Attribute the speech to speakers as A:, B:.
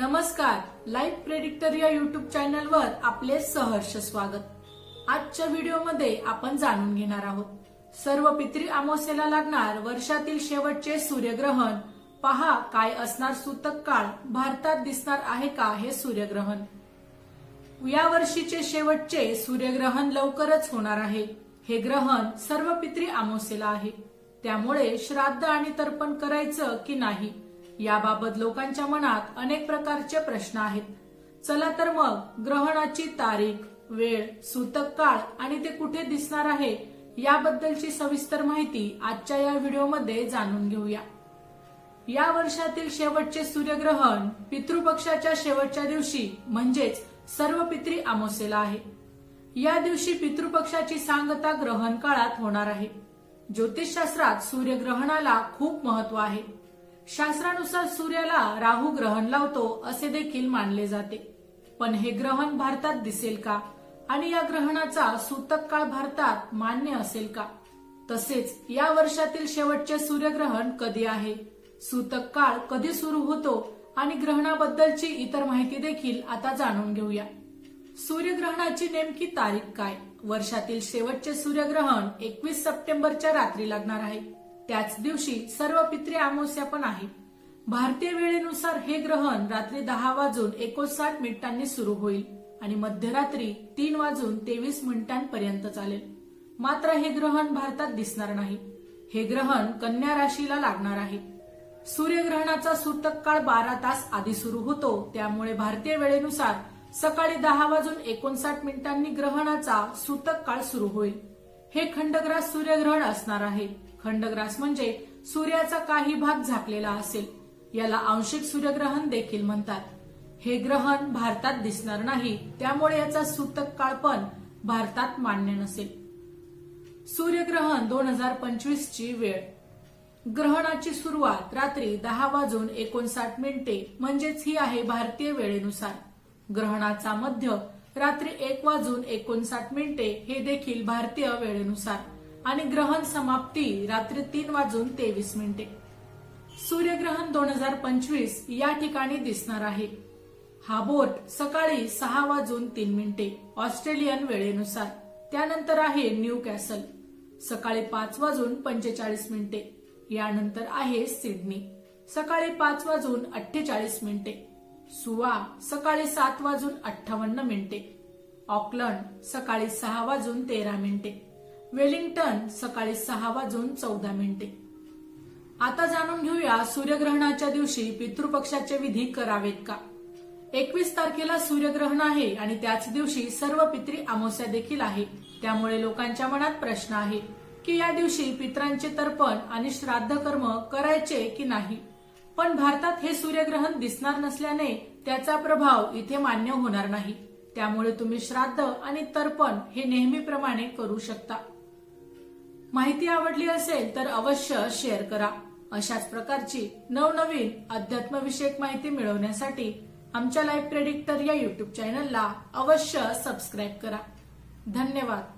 A: नमस्कार life predictor या YouTube चॅनलवर आपले सहर्ष स्वागत. आजच्या व्हिडिओमध्ये आपण जाणून घेणार आहोत. सर्व पित्री अमावस्येला लागणार वर्षातील शेवटचे सूर्यग्रहण. पहा काय असणार सूतक काळ? भारतात दिसणार आहे का हे सूर्यग्रहण? या वर्षीचे शेवटचे सूर्यग्रहण लवकरच होणार आहे. हे ग्रहण सर्व पित्री अमावस्येला आहे. त्यामुळे श्राद्ध आणि तर्पण करायचं की नाही? याबाबत लोकांच्या मनात अनेक प्रकारचे प्रश्न आहेत. चला तर मग ग्रहणाची तारीख वेळ सूतक काळ आणि ते कुठे दिसणार आहे याबद्दलची सविस्तर माहिती आजच्या या व्हिडिओमध्ये जाणून घेऊया. या वर्षातील शेवटचे सूर्यग्रहण पितृपक्षाच्या शेवटच्या दिवशी म्हणजेच सर्व पित्री अमावस्येला आहे. या दिवशी पितृपक्षाची सांगता ग्रहण काळात होणार आहे. ज्योतिषशास्त्रात सूर्यग्रहणाला खूप महत्त्व आहे. शास्त्रानुसार सूर्याला राहू ग्रहण लावतो असे देखील मानले जाते. पण हे ग्रहण भारतात दिसेल का? आणि या ग्रहणाचा सूतक काळ भारतात मान्य असेल का? तसेच या वर्षातील शेवटचे सूर्यग्रहण कधी आहे? सूतक काळ कधी सुरू होतो? आणि ग्रहणाबद्दलची इतर माहिती देखील आता जाणून घेऊया. सूर्यग्रहणाची नेमकी तारीख काय? वर्षातील शेवटचे सूर्यग्रहण एकवीस सप्टेंबरच्या रात्री लागणार आहे. त्याच दिवशी सर्व पित्री अमावस्या पण आहे भारतीय वेळेनुसार हे ग्रहण रात्री दहा वाजून एकोणसाठ मिनिटांनी सुरू होईल आणि मध्यरात्री तीन वाजून तेवीस मिनिटांपर्यंत चालेल. मात्र हे ग्रहण भारतात दिसणार नाही. हे ग्रहण कन्या राशीला लागणार आहे. सूर्यग्रहणाचा सूतक काळ बारा तास आधी सुरू होतो त्यामुळे भारतीय वेळेनुसार सकाळी दहा वाजून एकोणसाठ मिनिटांनी ग्रहणाचा सूतक काळ सुरू होईल. हे खंडग्रास सूर्यग्रहण असणार आहे. खंडग्रास म्हणजे सूर्याचा काही भाग झाकलेला असेल. याला आंशिक सूर्यग्रहण देखील म्हणतात. हे ग्रहण भारतात दिसणार नाही त्यामुळे याचा सूतक काळ पण भारतात मान्य नसेल. सूर्यग्रहण दोन हजार पंचवीस ची वेळ. ग्रहणाची सुरुवात रात्री दहा वाजून एकोणसाठ मिनिटे म्हणजेच ही आहे भारतीय वेळेनुसार. ग्रहणाचा मध्य रात्री एक वाजून एकोणसाठ मिनिटे हे देखील भारतीय वेळेनुसार. आणि ग्रहण समाप्ती रात्री तीन वाजून तेवीस मिनिटे. सूर्यग्रहण दोन हजार पंचवीस या ठिकाणी दिसणार आहे. हा बोट सकाळी सहा वाजून तीन मिनिटे ऑस्ट्रेलियन वेळेनुसार. त्यानंतर आहे न्यू कॅसल. सकाळी पाच वाजून पंचेचाळीस मिनिटे. यानंतर आहे सिडनी. सकाळी पाच वाजून अठ्ठेचाळीस मिनिटे. सुवा सकाळी सात वाजून अठ्ठावन्न मिनिटे. ऑकलंड सकाळी सहा वाजून तेरा मिनिटे. वेलिंग्टन सकाळी सहा वाजून चौदा मिनिटे. आता जाणून घेऊया सूर्यग्रहणाच्या दिवशी पितृपक्षाचे विधी करावेत का? एकवीस तारखेला सूर्यग्रहण आहे आणि त्याच दिवशी सर्व पित्री अमावस्या देखील आहे. त्यामुळे लोकांच्या मनात प्रश्न आहे की या दिवशी पित्रांचे तर्पण आणि श्राद्ध कर्म करायचे की नाही? पण भारतात हे सूर्यग्रहण दिसणार नसल्याने त्याचा प्रभाव इथे मान्य होणार नाही. त्यामुळे तुम्ही श्राद्ध आणि तर्पण हे नेहमीप्रमाणे करू शकता. माहिती आवडली असेल तर अवश्य शेअर करा. अशाच प्रकारची नवनवीन अध्यात्मविषयक माहिती मिळवण्यासाठी आमच्या लाईफ प्रेडिक्टर या युट्यूब चॅनलला अवश्य सबस्क्राईब करा. धन्यवाद.